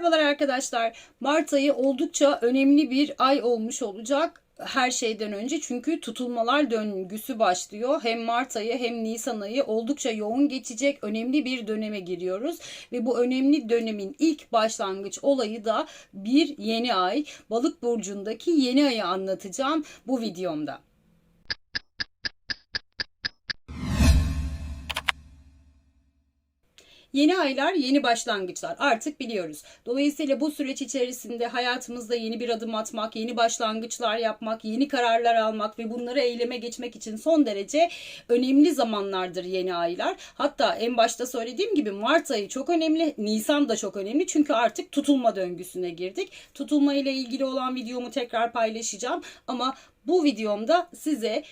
Merhabalar arkadaşlar. Mart ayı oldukça önemli bir ay olmuş olacak her şeyden önce çünkü tutulmalar döngüsü başlıyor. Hem Mart ayı hem Nisan ayı oldukça yoğun geçecek önemli bir döneme giriyoruz ve bu önemli dönemin ilk başlangıç olayı da bir yeni ay. Balık burcundaki yeni ayı anlatacağım bu videomda. Yeni aylar, yeni başlangıçlar artık biliyoruz. Dolayısıyla bu süreç içerisinde hayatımızda yeni bir adım atmak, yeni başlangıçlar yapmak, yeni kararlar almak ve bunları eyleme geçmek için son derece önemli zamanlardır yeni aylar. Hatta en başta söylediğim gibi Mart ayı çok önemli, Nisan da çok önemli çünkü artık tutulma döngüsüne girdik. Tutulma ile ilgili olan videomu tekrar paylaşacağım ama bu videomda size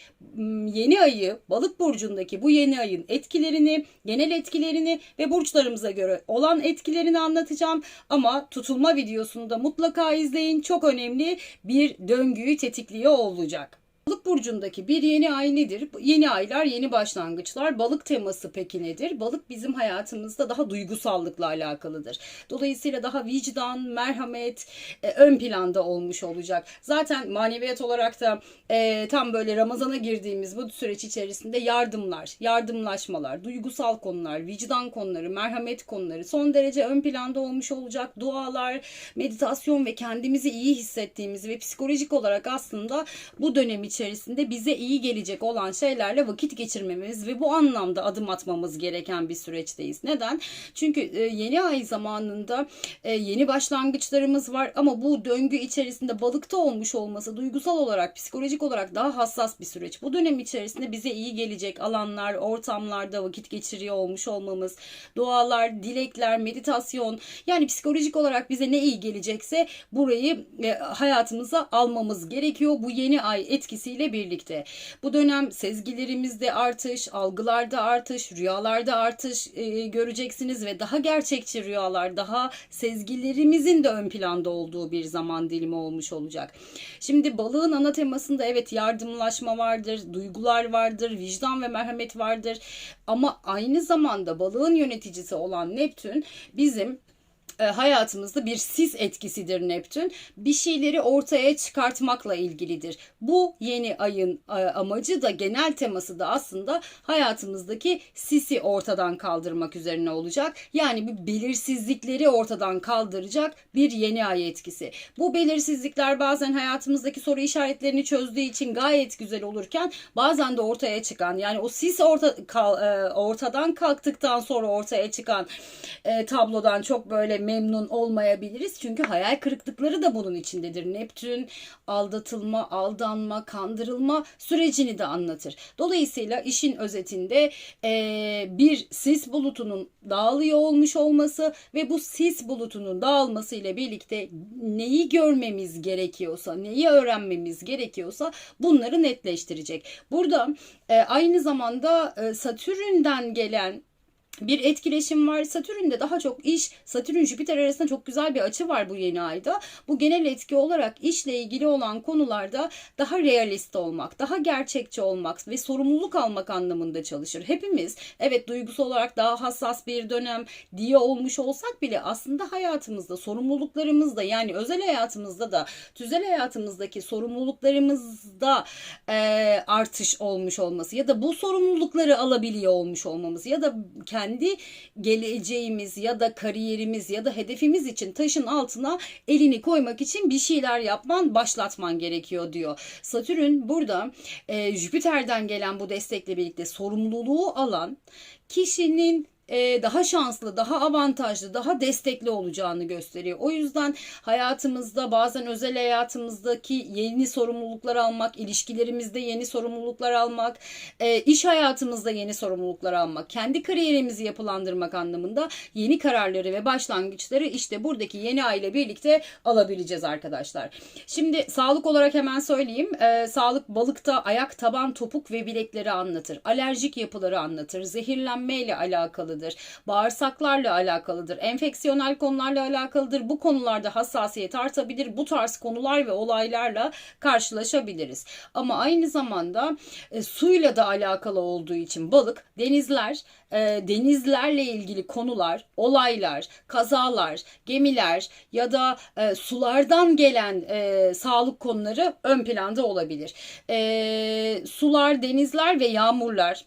yeni ayı, balık burcundaki bu yeni ayın etkilerini, genel etkilerini ve burçlarımıza göre olan etkilerini anlatacağım. Ama tutulma videosunu da mutlaka izleyin. Çok önemli bir döngüyü tetikliyor olacak. Balık burcundaki bir yeni ay nedir? Yeni aylar, yeni başlangıçlar. Balık teması peki nedir? Balık bizim hayatımızda daha duygusallıkla alakalıdır. Dolayısıyla daha vicdan, merhamet e, ön planda olmuş olacak. Zaten maneviyat olarak da e, tam böyle Ramazan'a girdiğimiz bu süreç içerisinde yardımlar, yardımlaşmalar, duygusal konular, vicdan konuları, merhamet konuları son derece ön planda olmuş olacak. Dualar, meditasyon ve kendimizi iyi hissettiğimiz ve psikolojik olarak aslında bu dönem için içerisinde bize iyi gelecek olan şeylerle vakit geçirmemiz ve bu anlamda adım atmamız gereken bir süreçteyiz. Neden? Çünkü e, yeni ay zamanında e, yeni başlangıçlarımız var ama bu döngü içerisinde balıkta olmuş olması duygusal olarak, psikolojik olarak daha hassas bir süreç. Bu dönem içerisinde bize iyi gelecek alanlar, ortamlarda vakit geçiriyor olmuş olmamız, dualar, dilekler, meditasyon yani psikolojik olarak bize ne iyi gelecekse burayı e, hayatımıza almamız gerekiyor. Bu yeni ay etkisi etkisiyle birlikte. Bu dönem sezgilerimizde artış, algılarda artış, rüyalarda artış e, göreceksiniz ve daha gerçekçi rüyalar, daha sezgilerimizin de ön planda olduğu bir zaman dilimi olmuş olacak. Şimdi balığın ana temasında evet yardımlaşma vardır, duygular vardır, vicdan ve merhamet vardır. Ama aynı zamanda balığın yöneticisi olan Neptün bizim e, hayatımızda bir sis etkisidir Neptün. Bir şeyleri ortaya çıkartmakla ilgilidir. Bu yeni ayın e, amacı da genel teması da aslında hayatımızdaki sisi ortadan kaldırmak üzerine olacak. Yani bir belirsizlikleri ortadan kaldıracak bir yeni ay etkisi. Bu belirsizlikler bazen hayatımızdaki soru işaretlerini çözdüğü için gayet güzel olurken bazen de ortaya çıkan yani o sis orta, kal, e, ortadan kalktıktan sonra ortaya çıkan tablodan çok böyle memnun olmayabiliriz. Çünkü hayal kırıklıkları da bunun içindedir. Neptün aldatılma, aldanma, kandırılma sürecini de anlatır. Dolayısıyla işin özetinde e, bir sis bulutunun dağılıyor olmuş olması ve bu sis bulutunun dağılması ile birlikte neyi görmemiz gerekiyorsa, neyi öğrenmemiz gerekiyorsa bunları netleştirecek. Burada e, aynı zamanda e, Satürn'den gelen bir etkileşim var. Satürn'de daha çok iş, Satürn Jüpiter arasında çok güzel bir açı var bu yeni ayda. Bu genel etki olarak işle ilgili olan konularda daha realist olmak, daha gerçekçi olmak ve sorumluluk almak anlamında çalışır. Hepimiz evet duygusal olarak daha hassas bir dönem diye olmuş olsak bile aslında hayatımızda sorumluluklarımızda yani özel hayatımızda da tüzel hayatımızdaki sorumluluklarımızda e, artış olmuş olması ya da bu sorumlulukları alabiliyor olmuş olmamız ya da kendi kendi geleceğimiz ya da kariyerimiz ya da hedefimiz için taşın altına elini koymak için bir şeyler yapman, başlatman gerekiyor diyor. Satürn burada e, Jüpiter'den gelen bu destekle birlikte sorumluluğu alan kişinin e, daha şanslı, daha avantajlı, daha destekli olacağını gösteriyor. O yüzden hayatımızda bazen özel hayatımızdaki yeni sorumluluklar almak, ilişkilerimizde yeni sorumluluklar almak, e, iş hayatımızda yeni sorumluluklar almak, kendi kariyerimizi yapılandırmak anlamında yeni kararları ve başlangıçları işte buradaki yeni aile birlikte alabileceğiz arkadaşlar. Şimdi sağlık olarak hemen söyleyeyim. E, sağlık balıkta ayak, taban, topuk ve bilekleri anlatır. Alerjik yapıları anlatır. Zehirlenme ile alakalı alakalıdır. Bağırsaklarla alakalıdır. Enfeksiyonel konularla alakalıdır. Bu konularda hassasiyet artabilir. Bu tarz konular ve olaylarla karşılaşabiliriz. Ama aynı zamanda e, suyla da alakalı olduğu için balık, denizler, e, denizlerle ilgili konular, olaylar, kazalar, gemiler ya da e, sulardan gelen e, sağlık konuları ön planda olabilir. E, sular, denizler ve yağmurlar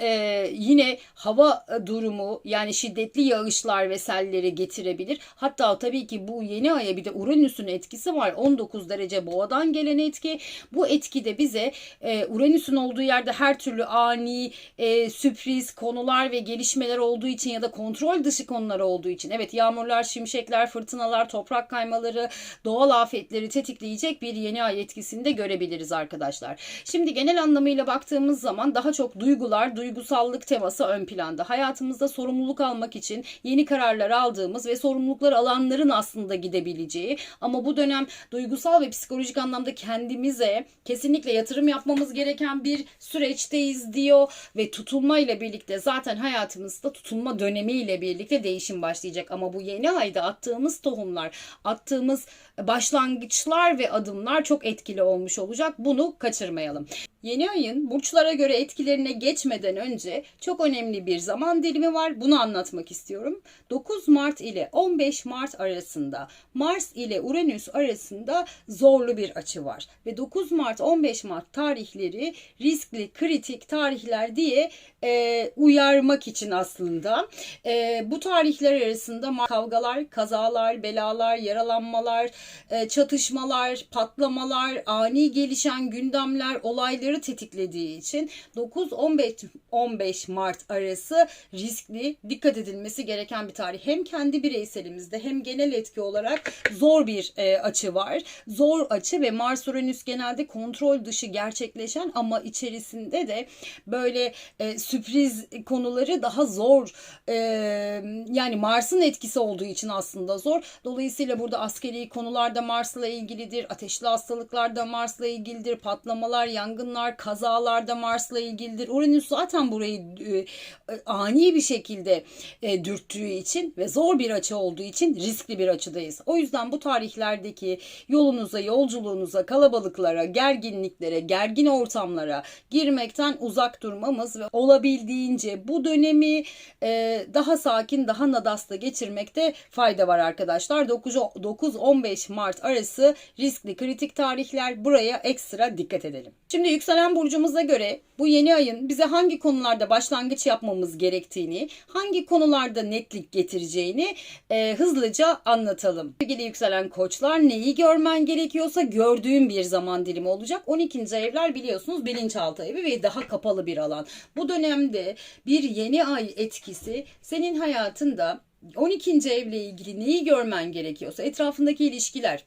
ee, yine hava durumu yani şiddetli yağışlar ve selleri getirebilir. Hatta tabii ki bu yeni aya bir de Uranüs'ün etkisi var. 19 derece boğadan gelen etki. Bu etki de bize e, Uranüs'ün olduğu yerde her türlü ani e, sürpriz konular ve gelişmeler olduğu için ya da kontrol dışı konular olduğu için evet yağmurlar, şimşekler, fırtınalar, toprak kaymaları, doğal afetleri tetikleyecek bir yeni ay etkisini de görebiliriz arkadaşlar. Şimdi genel anlamıyla baktığımız zaman daha çok duygular, duygusallık teması ön planda. Hayatımızda sorumluluk almak için yeni kararlar aldığımız ve sorumluluklar alanların aslında gidebileceği ama bu dönem duygusal ve psikolojik anlamda kendimize kesinlikle yatırım yapmamız gereken bir süreçteyiz diyor ve tutulma ile birlikte zaten hayatımızda tutulma dönemiyle birlikte değişim başlayacak ama bu yeni ayda attığımız tohumlar, attığımız başlangıçlar ve adımlar çok etkili olmuş olacak. Bunu kaçırmayalım. Yeni ayın burçlara göre etkilerine geçmeden önce çok önemli bir zaman dilimi var. Bunu anlatmak istiyorum. 9 Mart ile 15 Mart arasında Mars ile Uranüs arasında zorlu bir açı var. Ve 9 Mart 15 Mart tarihleri riskli, kritik tarihler diye e, uyarmak için aslında. E, bu tarihler arasında kavgalar, kazalar, belalar, yaralanmalar, e, çatışmalar, patlamalar, ani gelişen gündemler, olayları tetiklediği için 9-15 Mart arası riskli, dikkat edilmesi gereken bir tarih. Hem kendi bireyselimizde hem genel etki olarak zor bir e, açı var. Zor açı ve Mars Uranüs genelde kontrol dışı gerçekleşen ama içerisinde de böyle e, sürpriz konuları daha zor. E, yani Mars'ın etkisi olduğu için aslında zor. Dolayısıyla burada askeri konularda Mars'la ilgilidir. Ateşli hastalıklar da Mars'la ilgilidir. Patlamalar, yangınlar, kazalarda Mars'la ilgilidir. Uranüs zaten burayı e, ani bir şekilde e, dürttüğü için ve zor bir açı olduğu için riskli bir açıdayız. O yüzden bu tarihlerdeki yolunuza, yolculuğunuza, kalabalıklara, gerginliklere, gergin ortamlara girmekten uzak durmamız ve olabildiğince bu dönemi e, daha sakin, daha nadasta geçirmekte fayda var arkadaşlar. 9-15 Mart arası riskli kritik tarihler buraya ekstra dikkat edelim. Şimdi yükselen burcumuza göre bu yeni ayın bize hangi konularda başlangıç yapmamız gerektiğini, hangi konularda netlik getireceğini e, hızlıca anlatalım. Sevgili yükselen koçlar neyi görmen gerekiyorsa gördüğün bir zaman dilimi olacak. 12. evler biliyorsunuz bilinçaltı evi ve daha kapalı bir alan. Bu dönemde bir yeni ay etkisi senin hayatında 12. evle ilgili neyi görmen gerekiyorsa etrafındaki ilişkiler,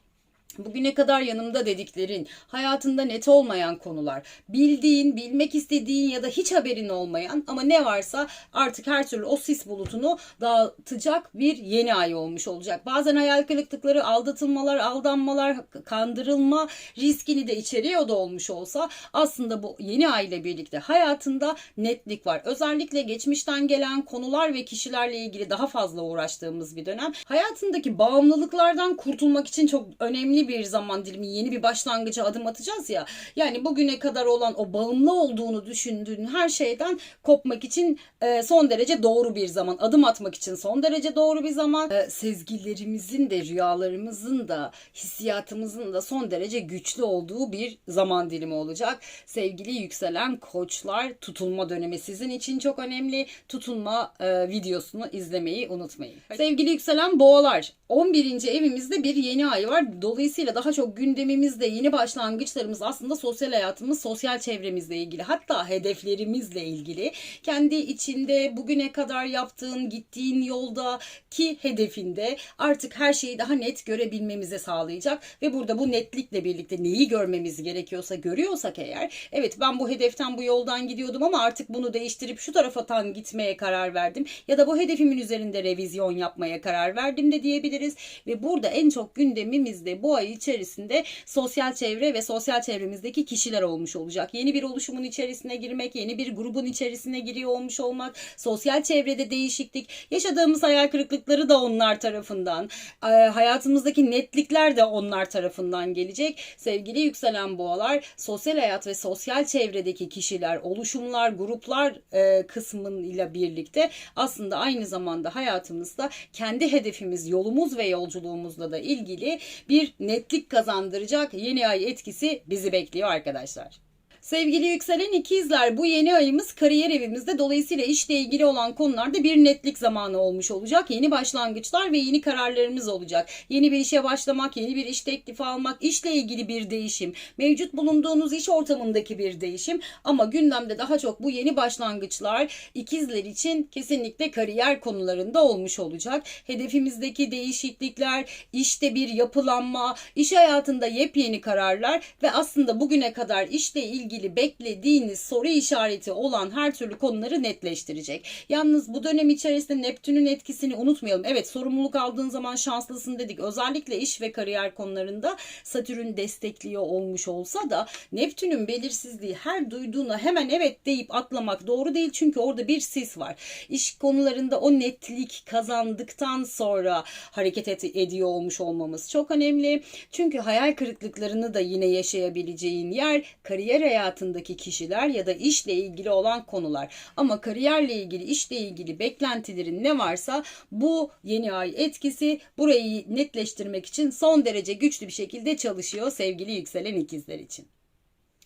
Bugüne kadar yanımda dediklerin, hayatında net olmayan konular, bildiğin, bilmek istediğin ya da hiç haberin olmayan ama ne varsa artık her türlü o sis bulutunu dağıtacak bir yeni ay olmuş olacak. Bazen hayal kırıklıkları, aldatılmalar, aldanmalar, kandırılma riskini de içeriyor da olmuş olsa aslında bu yeni ay ile birlikte hayatında netlik var. Özellikle geçmişten gelen konular ve kişilerle ilgili daha fazla uğraştığımız bir dönem. Hayatındaki bağımlılıklardan kurtulmak için çok önemli bir zaman dilimi, yeni bir başlangıca adım atacağız ya. Yani bugüne kadar olan o bağımlı olduğunu düşündüğün her şeyden kopmak için e, son derece doğru bir zaman. Adım atmak için son derece doğru bir zaman. E, sezgilerimizin de rüyalarımızın da hissiyatımızın da son derece güçlü olduğu bir zaman dilimi olacak. Sevgili yükselen koçlar tutulma dönemi sizin için çok önemli. Tutulma e, videosunu izlemeyi unutmayın. Sevgili yükselen boğalar 11. evimizde bir yeni ay var. Dolayısıyla daha çok gündemimizde yeni başlangıçlarımız aslında sosyal hayatımız, sosyal çevremizle ilgili. Hatta hedeflerimizle ilgili. Kendi içinde bugüne kadar yaptığın, gittiğin yoldaki hedefinde artık her şeyi daha net görebilmemize sağlayacak. Ve burada bu netlikle birlikte neyi görmemiz gerekiyorsa görüyorsak eğer evet ben bu hedeften bu yoldan gidiyordum ama artık bunu değiştirip şu tarafa tan gitmeye karar verdim. Ya da bu hedefimin üzerinde revizyon yapmaya karar verdim de diyebiliriz ve burada en çok gündemimizde bu ay içerisinde sosyal çevre ve sosyal çevremizdeki kişiler olmuş olacak. Yeni bir oluşumun içerisine girmek, yeni bir grubun içerisine giriyor olmuş olmak, sosyal çevrede değişiklik, yaşadığımız hayal kırıklıkları da onlar tarafından, e, hayatımızdaki netlikler de onlar tarafından gelecek. Sevgili yükselen boğalar, sosyal hayat ve sosyal çevredeki kişiler, oluşumlar, gruplar e, kısmıyla birlikte aslında aynı zamanda hayatımızda kendi hedefimiz, yolumuz ve yolculuğumuzla da ilgili bir netlik kazandıracak yeni ay etkisi bizi bekliyor arkadaşlar. Sevgili yükselen ikizler bu yeni ayımız kariyer evimizde dolayısıyla işle ilgili olan konularda bir netlik zamanı olmuş olacak. Yeni başlangıçlar ve yeni kararlarımız olacak. Yeni bir işe başlamak, yeni bir iş teklifi almak, işle ilgili bir değişim, mevcut bulunduğunuz iş ortamındaki bir değişim ama gündemde daha çok bu yeni başlangıçlar ikizler için kesinlikle kariyer konularında olmuş olacak. Hedefimizdeki değişiklikler, işte bir yapılanma, iş hayatında yepyeni kararlar ve aslında bugüne kadar işle ilgili ilgili beklediğiniz soru işareti olan her türlü konuları netleştirecek. Yalnız bu dönem içerisinde Neptün'ün etkisini unutmayalım. Evet sorumluluk aldığın zaman şanslısın dedik. Özellikle iş ve kariyer konularında Satürn destekliyor olmuş olsa da Neptün'ün belirsizliği her duyduğuna hemen evet deyip atlamak doğru değil. Çünkü orada bir sis var. İş konularında o netlik kazandıktan sonra hareket et- ediyor olmuş olmamız çok önemli. Çünkü hayal kırıklıklarını da yine yaşayabileceğin yer kariyer hayatındaki kişiler ya da işle ilgili olan konular. Ama kariyerle ilgili, işle ilgili beklentilerin ne varsa bu yeni ay etkisi burayı netleştirmek için son derece güçlü bir şekilde çalışıyor sevgili yükselen ikizler için.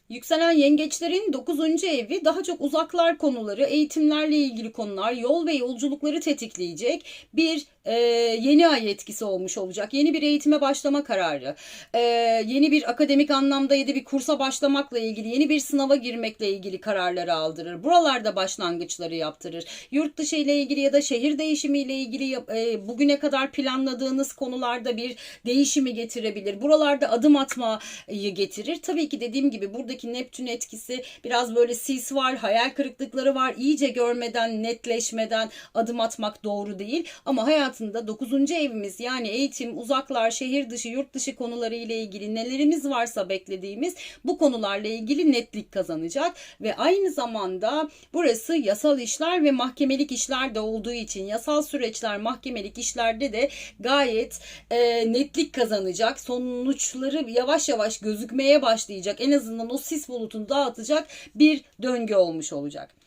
Yükselen yengeçlerin 9. evi daha çok uzaklar konuları, eğitimlerle ilgili konular, yol ve yolculukları tetikleyecek bir e, yeni ay etkisi olmuş olacak. Yeni bir eğitime başlama kararı, e, yeni bir akademik anlamda ya da bir kursa başlamakla ilgili, yeni bir sınava girmekle ilgili kararları aldırır. Buralarda başlangıçları yaptırır. Yurt dışı ile ilgili ya da şehir değişimiyle ilgili yap- e, bugüne kadar planladığınız konularda bir değişimi getirebilir. Buralarda adım atmayı getirir. Tabii ki dediğim gibi buradaki Neptün etkisi biraz böyle sis var, hayal kırıklıkları var. İyice görmeden, netleşmeden adım atmak doğru değil. Ama hayatında 9. evimiz yani eğitim, uzaklar, şehir dışı, yurt dışı konuları ile ilgili nelerimiz varsa beklediğimiz bu konularla ilgili netlik kazanacak ve aynı zamanda burası yasal işler ve mahkemelik işler de olduğu için yasal süreçler, mahkemelik işlerde de gayet e, netlik kazanacak. Sonuçları yavaş yavaş gözükmeye başlayacak. En azından o sis bulutunu dağıtacak bir döngü olmuş olacak.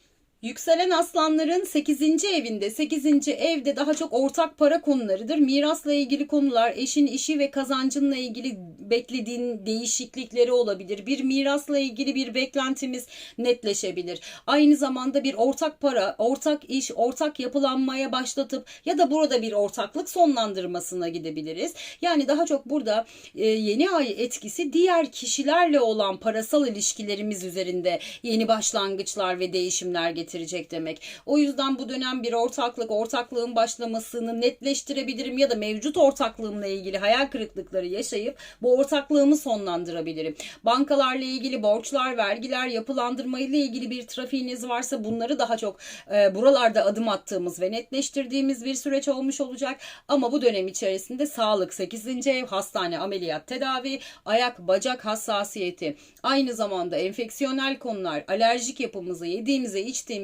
Yükselen aslanların 8. evinde, 8. evde daha çok ortak para konularıdır. Mirasla ilgili konular, eşin işi ve kazancınla ilgili beklediğin değişiklikleri olabilir. Bir mirasla ilgili bir beklentimiz netleşebilir. Aynı zamanda bir ortak para, ortak iş, ortak yapılanmaya başlatıp ya da burada bir ortaklık sonlandırmasına gidebiliriz. Yani daha çok burada e, yeni ay etkisi diğer kişilerle olan parasal ilişkilerimiz üzerinde yeni başlangıçlar ve değişimler getirecek demek. O yüzden bu dönem bir ortaklık, ortaklığın başlamasını netleştirebilirim ya da mevcut ortaklığımla ilgili hayal kırıklıkları yaşayıp bu ortaklığımı sonlandırabilirim. Bankalarla ilgili borçlar, vergiler, yapılandırma ile ilgili bir trafiğiniz varsa bunları daha çok e, buralarda adım attığımız ve netleştirdiğimiz bir süreç olmuş olacak. Ama bu dönem içerisinde sağlık 8. ev, hastane, ameliyat, tedavi, ayak, bacak hassasiyeti, aynı zamanda enfeksiyonel konular, alerjik yapımıza, yediğimize, içtiğimize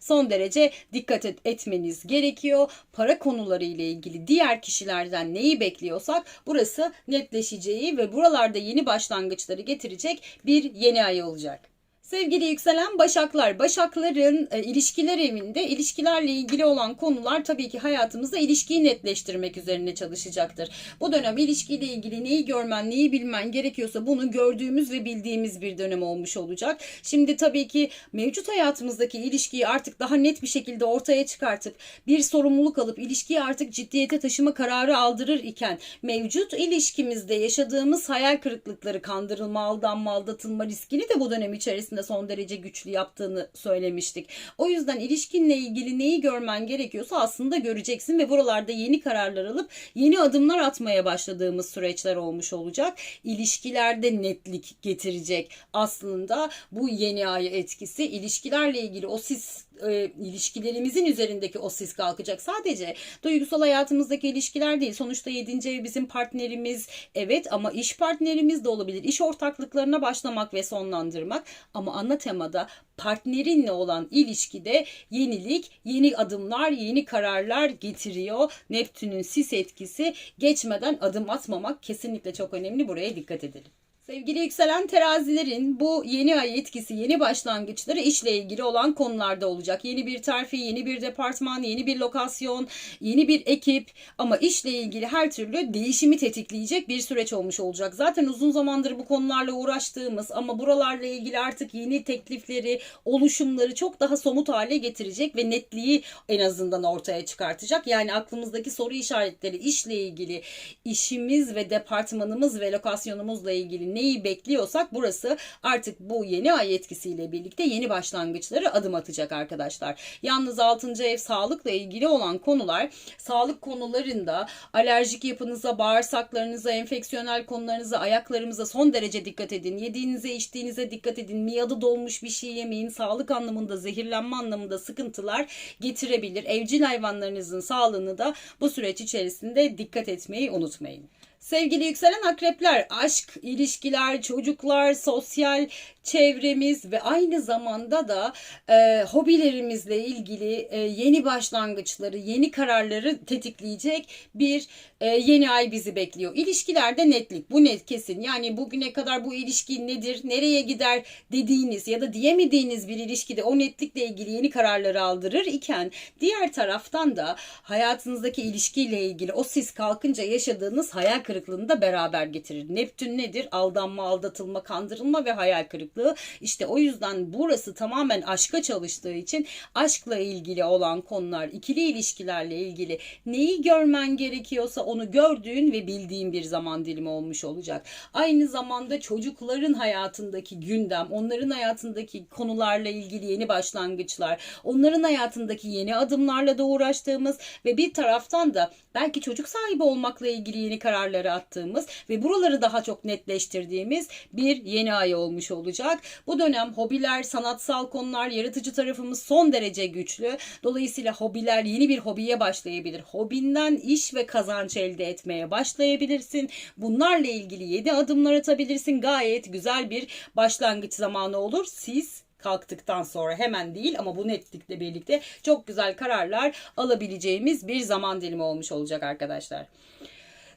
son derece dikkat et, etmeniz gerekiyor. Para konuları ile ilgili diğer kişilerden neyi bekliyorsak burası netleşeceği ve buralarda yeni başlangıçları getirecek bir yeni ay olacak. Sevgili yükselen Başaklar, Başakların e, ilişkiler evinde ilişkilerle ilgili olan konular tabii ki hayatımızda ilişkiyi netleştirmek üzerine çalışacaktır. Bu dönem ilişkiyle ilgili neyi görmen, neyi bilmen gerekiyorsa bunu gördüğümüz ve bildiğimiz bir dönem olmuş olacak. Şimdi tabii ki mevcut hayatımızdaki ilişkiyi artık daha net bir şekilde ortaya çıkartıp bir sorumluluk alıp ilişkiyi artık ciddiyete taşıma kararı aldırır iken mevcut ilişkimizde yaşadığımız hayal kırıklıkları, kandırılma, aldanma, aldatılma riskini de bu dönem içerisinde içerisinde son derece güçlü yaptığını söylemiştik. O yüzden ilişkinle ilgili neyi görmen gerekiyorsa aslında göreceksin ve buralarda yeni kararlar alıp yeni adımlar atmaya başladığımız süreçler olmuş olacak. İlişkilerde netlik getirecek aslında bu yeni ay etkisi ilişkilerle ilgili o sis e, ilişkilerimizin üzerindeki o sis kalkacak. Sadece duygusal hayatımızdaki ilişkiler değil. Sonuçta 7. ev bizim partnerimiz. Evet ama iş partnerimiz de olabilir. İş ortaklıklarına başlamak ve sonlandırmak. Ama ana temada partnerinle olan ilişkide yenilik, yeni adımlar, yeni kararlar getiriyor. Neptün'ün sis etkisi geçmeden adım atmamak kesinlikle çok önemli. Buraya dikkat edelim. Sevgili yükselen terazilerin bu yeni ay etkisi, yeni başlangıçları işle ilgili olan konularda olacak. Yeni bir terfi, yeni bir departman, yeni bir lokasyon, yeni bir ekip ama işle ilgili her türlü değişimi tetikleyecek bir süreç olmuş olacak. Zaten uzun zamandır bu konularla uğraştığımız ama buralarla ilgili artık yeni teklifleri, oluşumları çok daha somut hale getirecek ve netliği en azından ortaya çıkartacak. Yani aklımızdaki soru işaretleri işle ilgili işimiz ve departmanımız ve lokasyonumuzla ilgili neyi bekliyorsak burası artık bu yeni ay etkisiyle birlikte yeni başlangıçları adım atacak arkadaşlar. Yalnız 6. ev sağlıkla ilgili olan konular sağlık konularında alerjik yapınıza, bağırsaklarınıza, enfeksiyonel konularınıza, ayaklarımıza son derece dikkat edin. Yediğinize, içtiğinize dikkat edin. Miyadı dolmuş bir şey yemeyin. Sağlık anlamında, zehirlenme anlamında sıkıntılar getirebilir. Evcil hayvanlarınızın sağlığını da bu süreç içerisinde dikkat etmeyi unutmayın. Sevgili yükselen akrepler, aşk, ilişkiler, çocuklar, sosyal çevremiz ve aynı zamanda da e, hobilerimizle ilgili e, yeni başlangıçları, yeni kararları tetikleyecek bir e, yeni ay bizi bekliyor. İlişkilerde netlik, bu net kesin. Yani bugüne kadar bu ilişki nedir, nereye gider dediğiniz ya da diyemediğiniz bir ilişkide o netlikle ilgili yeni kararları aldırır iken diğer taraftan da hayatınızdaki ilişkiyle ilgili o sis kalkınca yaşadığınız hayal kırıklığını da beraber getirir. Neptün nedir? Aldanma, aldatılma, kandırılma ve hayal kırıklığı. İşte o yüzden burası tamamen aşka çalıştığı için aşkla ilgili olan konular, ikili ilişkilerle ilgili neyi görmen gerekiyorsa onu gördüğün ve bildiğin bir zaman dilimi olmuş olacak. Aynı zamanda çocukların hayatındaki gündem, onların hayatındaki konularla ilgili yeni başlangıçlar, onların hayatındaki yeni adımlarla da uğraştığımız ve bir taraftan da belki çocuk sahibi olmakla ilgili yeni kararları attığımız ve buraları daha çok netleştirdiğimiz bir yeni ay olmuş olacak. Bu dönem hobiler, sanatsal konular, yaratıcı tarafımız son derece güçlü. Dolayısıyla hobiler yeni bir hobiye başlayabilir. Hobinden iş ve kazanç elde etmeye başlayabilirsin. Bunlarla ilgili yedi adımlar atabilirsin. Gayet güzel bir başlangıç zamanı olur. Siz kalktıktan sonra hemen değil ama bu netlikle birlikte çok güzel kararlar alabileceğimiz bir zaman dilimi olmuş olacak arkadaşlar.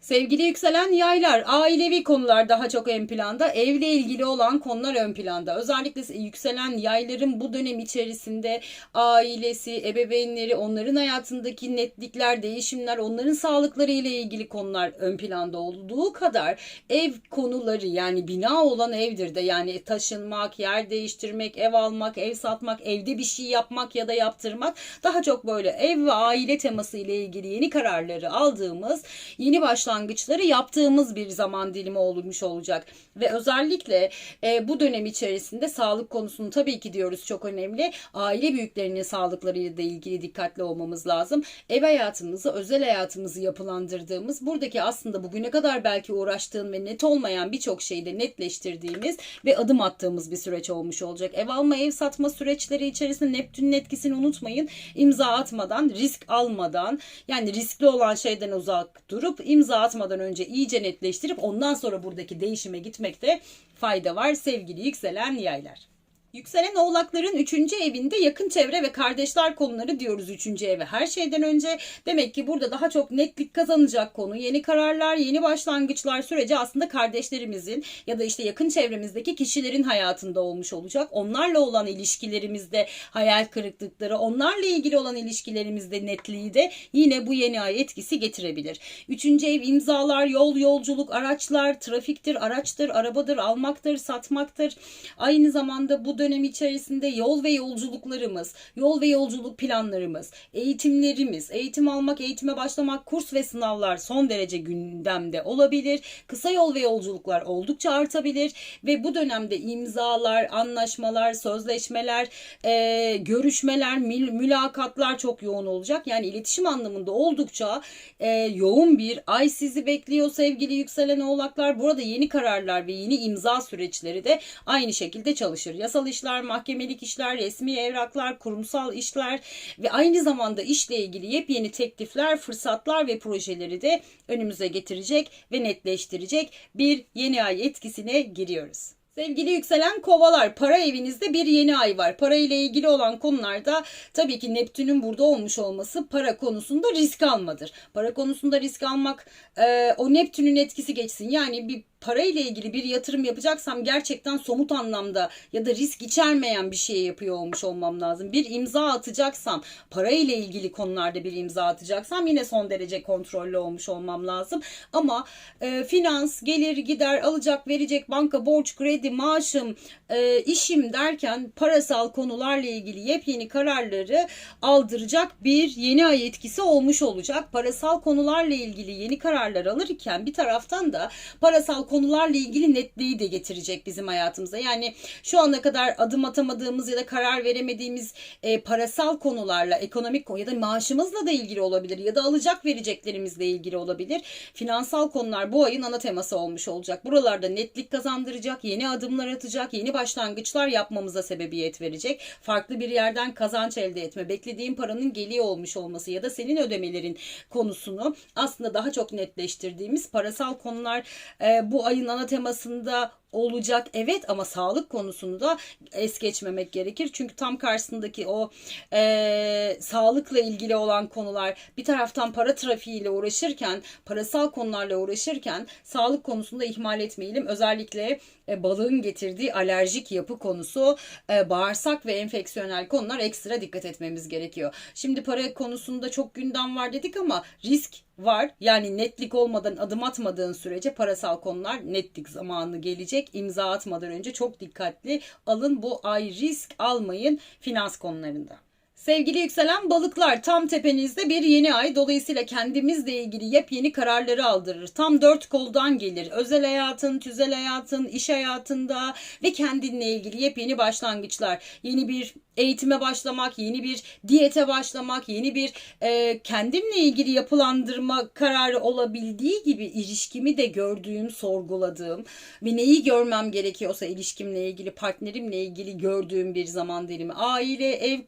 Sevgili yükselen yaylar, ailevi konular daha çok ön planda, evle ilgili olan konular ön planda. Özellikle yükselen yayların bu dönem içerisinde ailesi, ebeveynleri, onların hayatındaki netlikler, değişimler, onların sağlıkları ile ilgili konular ön planda olduğu kadar ev konuları yani bina olan evdir de yani taşınmak, yer değiştirmek, ev almak, ev satmak, evde bir şey yapmak ya da yaptırmak daha çok böyle ev ve aile teması ile ilgili yeni kararları aldığımız, yeni başlangıçları yaptığımız bir zaman dilimi olmuş olacak. Ve özellikle e, bu dönem içerisinde sağlık konusunu tabii ki diyoruz çok önemli. Aile büyüklerinin sağlıklarıyla da ilgili dikkatli olmamız lazım. Ev hayatımızı, özel hayatımızı yapılandırdığımız, buradaki aslında bugüne kadar belki uğraştığın ve net olmayan birçok şeyi de netleştirdiğimiz ve adım attığımız bir süreç olmuş olacak. Ev alma, ev satma süreçleri içerisinde Neptün'ün etkisini unutmayın. İmza atmadan, risk almadan, yani riskli olan şeyden uzak durup imza atmadan önce iyice netleştirip ondan sonra buradaki değişime gitmekte fayda var sevgili yükselen yaylar. Yükselen oğlakların 3. evinde yakın çevre ve kardeşler konuları diyoruz 3. eve. Her şeyden önce demek ki burada daha çok netlik kazanacak konu. Yeni kararlar, yeni başlangıçlar süreci aslında kardeşlerimizin ya da işte yakın çevremizdeki kişilerin hayatında olmuş olacak. Onlarla olan ilişkilerimizde hayal kırıklıkları, onlarla ilgili olan ilişkilerimizde netliği de yine bu yeni ay etkisi getirebilir. 3. ev imzalar, yol, yolculuk, araçlar, trafiktir, araçtır, arabadır, almaktır, satmaktır. Aynı zamanda bu bu dönem içerisinde yol ve yolculuklarımız, yol ve yolculuk planlarımız, eğitimlerimiz, eğitim almak, eğitime başlamak, kurs ve sınavlar son derece gündemde olabilir. Kısa yol ve yolculuklar oldukça artabilir ve bu dönemde imzalar, anlaşmalar, sözleşmeler, e, görüşmeler, mül- mülakatlar çok yoğun olacak. Yani iletişim anlamında oldukça e, yoğun bir ay sizi bekliyor sevgili yükselen oğlaklar. Burada yeni kararlar ve yeni imza süreçleri de aynı şekilde çalışır. Yasal işler, mahkemelik işler, resmi evraklar, kurumsal işler ve aynı zamanda işle ilgili yepyeni teklifler, fırsatlar ve projeleri de önümüze getirecek ve netleştirecek bir yeni ay etkisine giriyoruz. Sevgili yükselen kovalar para evinizde bir yeni ay var. Para ile ilgili olan konularda tabii ki Neptün'ün burada olmuş olması para konusunda risk almadır. Para konusunda risk almak e, o Neptün'ün etkisi geçsin. Yani bir para ile ilgili bir yatırım yapacaksam gerçekten somut anlamda ya da risk içermeyen bir şey yapıyor olmuş olmam lazım. Bir imza atacaksam, para ile ilgili konularda bir imza atacaksam yine son derece kontrollü olmuş olmam lazım. Ama e, finans, gelir, gider, alacak, verecek, banka, borç, kredi, maaşım, e, işim derken parasal konularla ilgili yepyeni kararları aldıracak bir yeni ay etkisi olmuş olacak. Parasal konularla ilgili yeni kararlar alırken bir taraftan da parasal konularla ilgili netliği de getirecek bizim hayatımıza. Yani şu ana kadar adım atamadığımız ya da karar veremediğimiz e, parasal konularla, ekonomik konu ya da maaşımızla da ilgili olabilir ya da alacak vereceklerimizle ilgili olabilir. Finansal konular bu ayın ana teması olmuş olacak. Buralarda netlik kazandıracak, yeni adımlar atacak, yeni başlangıçlar yapmamıza sebebiyet verecek. Farklı bir yerden kazanç elde etme, beklediğin paranın geliyor olmuş olması ya da senin ödemelerin konusunu aslında daha çok netleştirdiğimiz parasal konular e, bu ayın ana temasında olacak evet ama sağlık konusunu da es geçmemek gerekir. Çünkü tam karşısındaki o e, sağlıkla ilgili olan konular bir taraftan para trafiğiyle uğraşırken parasal konularla uğraşırken sağlık konusunda ihmal etmeyelim. Özellikle e, balığın getirdiği alerjik yapı konusu e, bağırsak ve enfeksiyonel konular ekstra dikkat etmemiz gerekiyor. Şimdi para konusunda çok gündem var dedik ama risk var. Yani netlik olmadan adım atmadığın sürece parasal konular netlik zamanı gelecek. İmza atmadan önce çok dikkatli alın bu ay risk almayın finans konularında. Sevgili yükselen balıklar tam tepenizde bir yeni ay dolayısıyla kendimizle ilgili yepyeni kararları aldırır. Tam dört koldan gelir. Özel hayatın, tüzel hayatın, iş hayatında ve kendinle ilgili yepyeni başlangıçlar. Yeni bir eğitime başlamak, yeni bir diyete başlamak, yeni bir e, kendimle ilgili yapılandırma kararı olabildiği gibi ilişkimi de gördüğüm, sorguladığım ve neyi görmem gerekiyorsa ilişkimle ilgili, partnerimle ilgili gördüğüm bir zaman dilimi. Aile, ev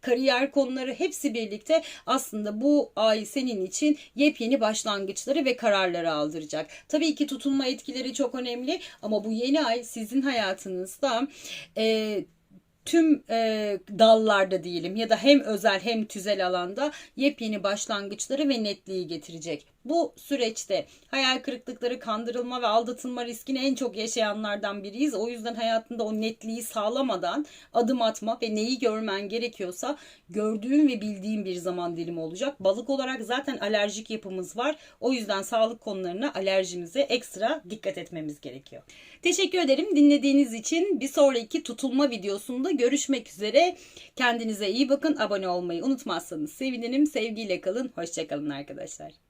kariyer konuları hepsi birlikte aslında bu ay senin için yepyeni başlangıçları ve kararları aldıracak. Tabii ki tutulma etkileri çok önemli ama bu yeni ay sizin hayatınızda e, tüm e, dallarda diyelim ya da hem özel hem tüzel alanda yepyeni başlangıçları ve netliği getirecek. Bu süreçte hayal kırıklıkları, kandırılma ve aldatılma riskini en çok yaşayanlardan biriyiz. O yüzden hayatında o netliği sağlamadan adım atma ve neyi görmen gerekiyorsa gördüğün ve bildiğin bir zaman dilimi olacak. Balık olarak zaten alerjik yapımız var. O yüzden sağlık konularına alerjimize ekstra dikkat etmemiz gerekiyor. Teşekkür ederim dinlediğiniz için. Bir sonraki tutulma videosunda görüşmek üzere. Kendinize iyi bakın. Abone olmayı unutmazsanız sevinirim. Sevgiyle kalın. Hoşçakalın arkadaşlar.